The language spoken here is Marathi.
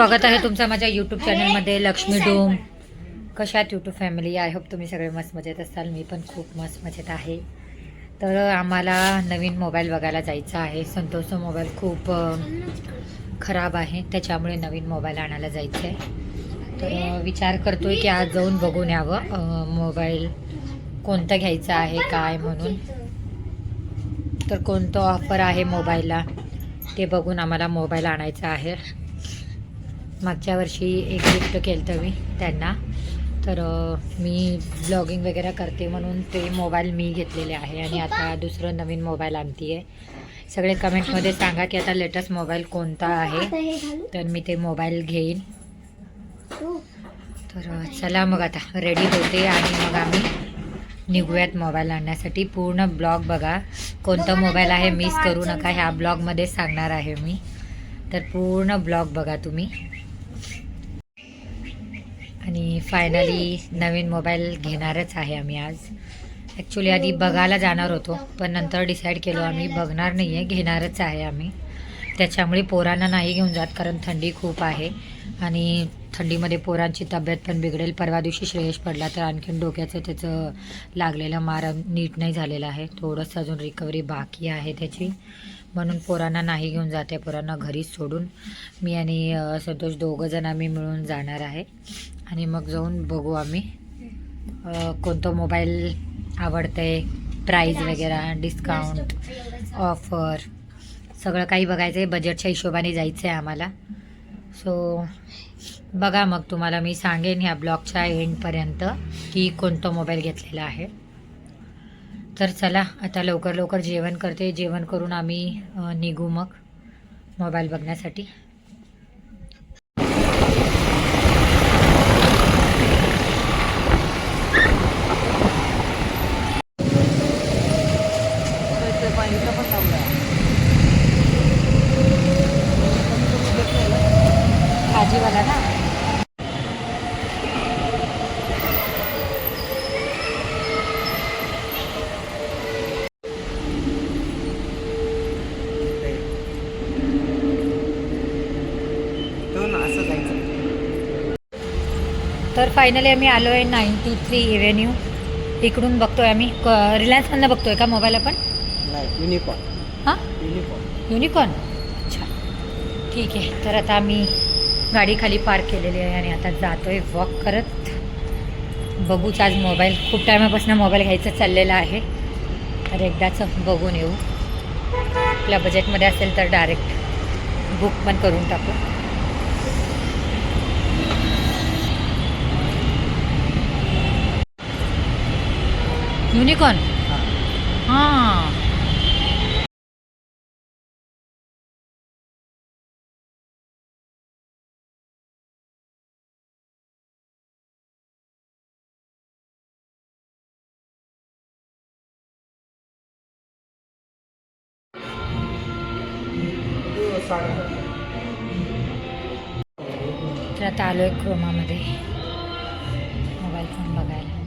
स्वागत आहे तुमचं माझ्या यूट्यूब चॅनलमध्ये लक्ष्मी डोम. कशात यूट्यूब फॅमिली आय होप तुम्ही सगळे मस्त मजेत असाल. मी पण खूप मस्त मजेत आहे. तर आम्हाला नवीन मोबाईल बघायला जायचं आहे. संतोषचा मोबाईल खूप खराब आहे. त्याच्यामुळे नवीन मोबाईल आणायला जायचं आहे तर विचार करतोय की आज जाऊन बघून यावं. मोबाईल कोणता घ्यायचा आहे काय म्हणून. तर कोणतं ऑफर आहे मोबाईलला ते बघून आम्हाला मोबाईल आणायचा आहे. मागच्या वर्षी एक गिफ्ट केलं होतं मी त्यांना. तर मी ब्लॉगिंग वगैरे करते म्हणून ते मोबाईल मी घेतलेले आहे आणि आता दुसरं नवीन मोबाईल आणते आहे सगळे कमेंटमध्ये सांगा की आता लेटेस्ट मोबाईल कोणता आहे. तर मी ते मोबाईल घेईन. तर चला मग आता रेडी होते आणि मग आम्ही निघूयात मोबाईल आणण्यासाठी. पूर्ण ब्लॉग बघा. कोणता मोबाईल आहे मिस करू नका. ह्या ब्लॉगमध्ये सांगणार आहे मी. तर पूर्ण ब्लॉग बघा तुम्ही. आणि फायनली नवीन मोबाईल घेणारच आहे आम्ही आज. ॲक्च्युली आधी बघायला जाणार होतो पण नंतर डिसाईड केलो आम्ही बघणार नाही आहे घेणारच आहे आम्ही. त्याच्यामुळे पोरांना नाही घेऊन जात कारण थंडी खूप आहे. आणि थंडीमध्ये पोरांची तब्येत पण बिघडेल. परवा दिवशी श्रेयश पडला तर आणखीन डोक्याचं त्याचं लागलेलं मार नीट नाही झालेलं आहे. थोडंसं अजून रिकव्हरी बाकी आहे त्याची. म्हणून पोरांना नाही घेऊन जाते पोरांना घरीच सोडून. मी आणि संतोष दोघं जण आम्ही मिळून जाणार आहे. आणि मग जाऊन बघू आम्ही कोणतं मोबाईल आवडतंय प्राईज वगैरे डिस्काउंट ऑफर सगळं काही बघायचं आहे बजेटच्या हिशोबाने जायचं आहे आम्हाला. सो बघा मग तुम्हाला मी सांगेन ह्या ब्लॉगच्या एंडपर्यंत की कोणतं मोबाईल घेतलेला आहे. तर चला आता लवकर लवकर जेवण करते. जेवण करून आम्ही निघू मग मोबाईल बघण्यासाठी. भाजीवाला ना? जायचं तर फायनली आम्ही आलो आहे नाईन्टी थ्री इव्हेन्यू इकडून बघतोय आम्ही. क- रिलायन्समधनं बघतोय का मोबाईल आपण? नाही युनिकॉर्न हां? युनिकॉर्न युनिकॉर्न अच्छा. ठीक आहे. तर आता आम्ही गाडी खाली पार्क केलेली आहे आणि आता जातोय वॉक करत. बघूच आज मोबाईल खूप टायमापासून मोबाईल घ्यायचं चाललेलं आहे. तर एकदाच बघून येऊ. आपल्या बजेटमध्ये असेल तर डायरेक्ट बुक पण करून टाकू. युनिकॉर्न? हां. तर आता आलो आहे क्रोमामध्ये. मोबाईल फोन बघायला.